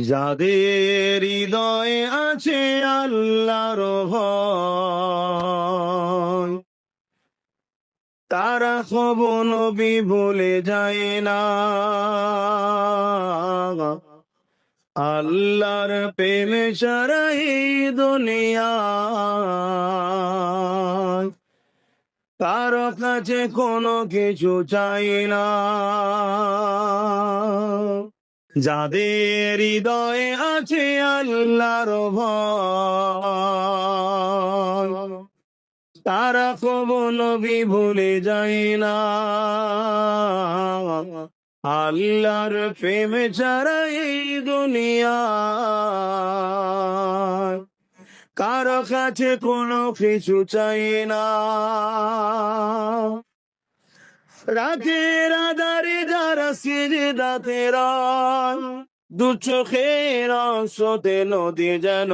যাদের হৃদয়ে আছে আল্লাহর ভয়, তারা কব নবী ভুলে যায় না। আল্লাহর প্রেমে এই দুনিয়া। কারও কাছে কোনো কিছু চাই না। যাদের হৃদয়ে আছে আল্লাহর ভয়, তারা কব নবী ভুলে যায় না। আল্লাহর প্রেমে ছাড়া এই দুনিয়া, কারও কাছে কোনো কিছু চাই না। রাতের আধারে যারা সিজে দাতেরা দু চোখের অংশতে নদী যেন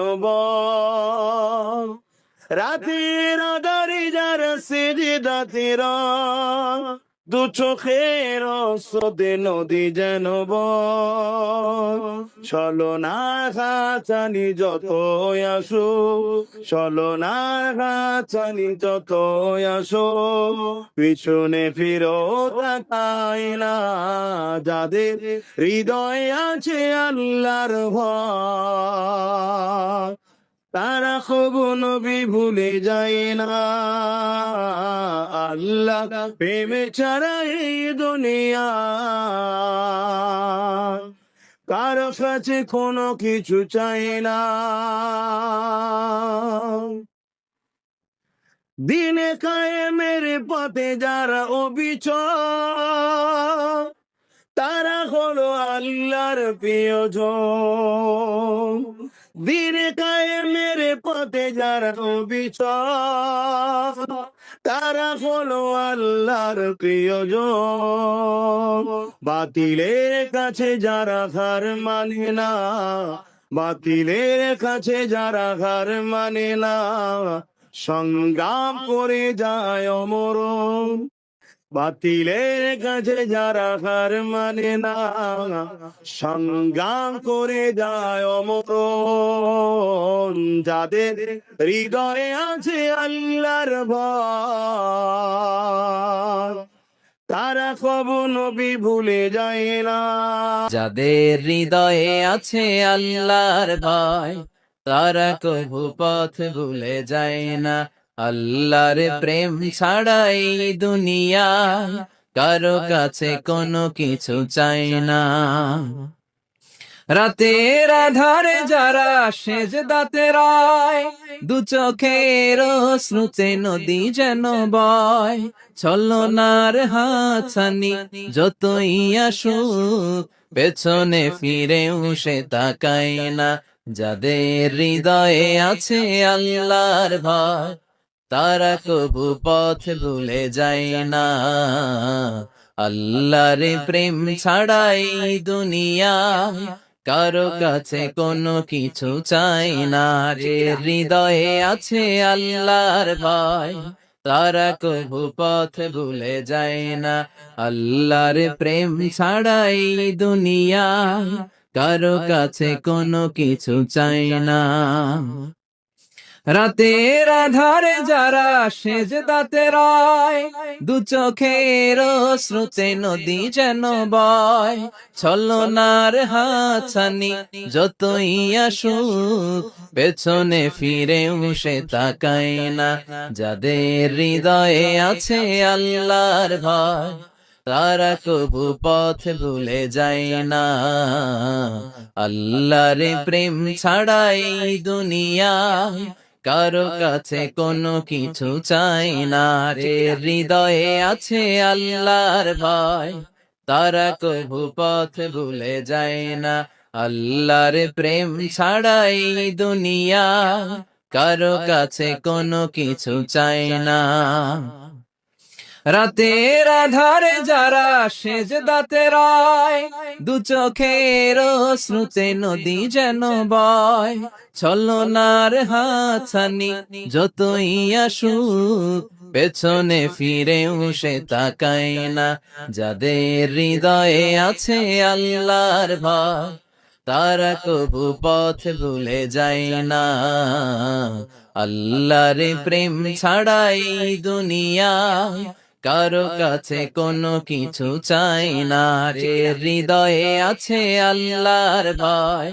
রাতের আধারে যারা সেজে দাতেরা দু চোখের অংশতে নদী যেন বল। চলো না চানি যত আসো চলো না চানি যত আসো পিছনে ফিরো তাকাই না। যাদের হৃদয়ে আছে আল্লাহর ভয় তারা খব নবী ভুলে যায় না। আল্লাহ প্রেমে ছাড়া এই দুনিয়া। কারও কাছে কোনো কিছু চাই না। দিনে কায়েমের পথে যারা অবিচল, তারা হলো আল্লাহর প্রিয়জন। দিনে কায়েমের পথে যারা অবিচল তারা হলো আল্লাহর প্রিয়জন। বাতিলের কাছে যারা হার মানে না, বাতিলের কাছে যারা হার মানে না, সংগ্রাম করে যায় অমরণ বাতিলের কাছে যারা হার মানে না, সংগ্রাম করে যায় অমরণ। যাদের হৃদয়ে আছে আল্লাহর তারা কব নবী ভুলে যায় না। যাদের হৃদয়ে আছে আল্লাহর ভয়, তারা কবু পথ ভুলে যায় না। আল্লাহর প্রেম ছাড়াই দুনিয়া। কারও কাছে কোনো কিছু চাই না। রাতের আধারে যারা সেজ দাতে রায় দু চোখের শ্রুতে নদী যেন বয়। ছলনার হাছানি যতই আসুক পেছনে ফিরেও সে তাকায় না। যাদের হৃদয়ে আছে আল্লাহর ভয় তারা কবু পথ ভুলে যায় না। আল্লাহর প্রেম ছাড়াই দুনিয়া, কারও কাছে কোনো কিছু চাই না। রে হৃদয়ে আছে আল্লাহর ভয়, তারা কবু পথ ভুলে যায় না। আল্লাহর প্রেম ছাড়াই দুনিয়া, কারও কাছে কোনো কিছু চাই না। রাতের আধারে যারা সেজ দাতে রায়, দু চোখের শ্রুতে নদী যেন বয়। ছলনার হাছানি যতই আসুক, পেছনে ফিরেও সে তাকায় না। যাদের হৃদয়ে আছে আল্লাহর ভয়, তারা কবু পথ ভুলে যায় না। আল্লাহর প্রেম ছাড়াই দুনিয়া কারও কাছে কোনো কিছু চাই না রে। হৃদয়ে আছে আল্লাহর ভয়। তারা কবু পথ ভুলে যায় না। আল্লাহর প্রেম ছাড়াই দুনিয়া। কারও কাছে কোনো কিছু চাই না। রাতের আধারে যারা সেজ দাতে রায়, দু চোখের শ্রুতে নদী যেন বয়। ছলনার হাছানি যতই আসুক, পেছনে ফিরেও সে তাকায় না। যাদের হৃদয়ে আছে আল্লাহর ভয়, তারা কবু পথ ভুলে যায় না। আল্লাহর প্রেম ছাড়াই দুনিয়া কারও কাছে কোনো কিছু চাই না রে। হৃদয়ে আছে আল্লাহর ভয়।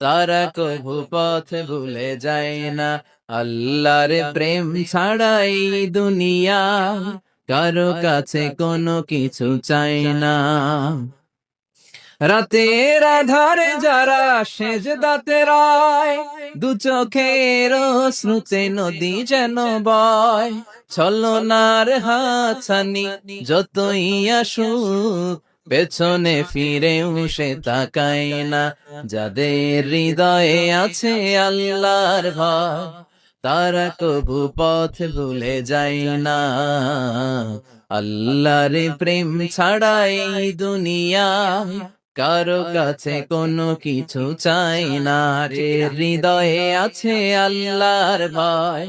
তারা কবু পথ ভুলে যায় না। আল্লাহর প্রেম ছাড়াই দুনিয়া। কারও কাছে কোনো কিছু চাই না। রাতের আধারে যারা সেজ দাতে রায়, দু চোখের শ্রুতে নদী যেন বয়। ছলনার হাছানি যতই আসুক, পেছনে ফিরেও সে তাকায় না। যাদের হৃদয়ে আছে আল্লাহর ভয়, তারা কবু পথ ভুলে যায় না। আল্লাহর প্রেম ছাড়াই দুনিয়া কারও কাছে কোনো কিছু চাই না রে। হৃদয়ে আছে আল্লাহর ভয়।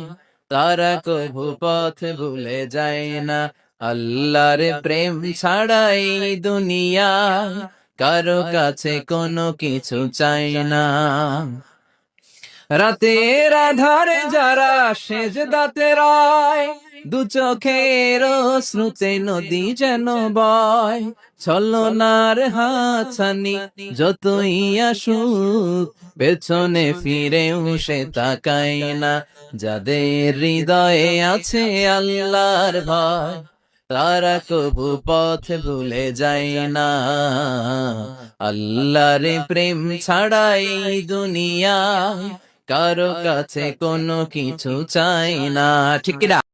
তারা কবু পথ ভুলে যায় না। আল্লাহর প্রেম ছাড়াই দুনিয়া। কারও কাছে কোনো কিছু চাই না। রাতের আধারে যারা সেজ দাতে রায় দু চোখের শ্রুতে নদী যেন বয়, ছলনার হাছানি যতই আসুক, পেছনে ফিরেও সে তাকায় না। যাদের হৃদয়ে আছে আল্লাহর ভয়, তারা কবু পথ ভুলে যায় না। আল্লাহর প্রেম ছাড়াই দুনিয়া কারও কাছে কোনো কিছু চাই না। ঠিক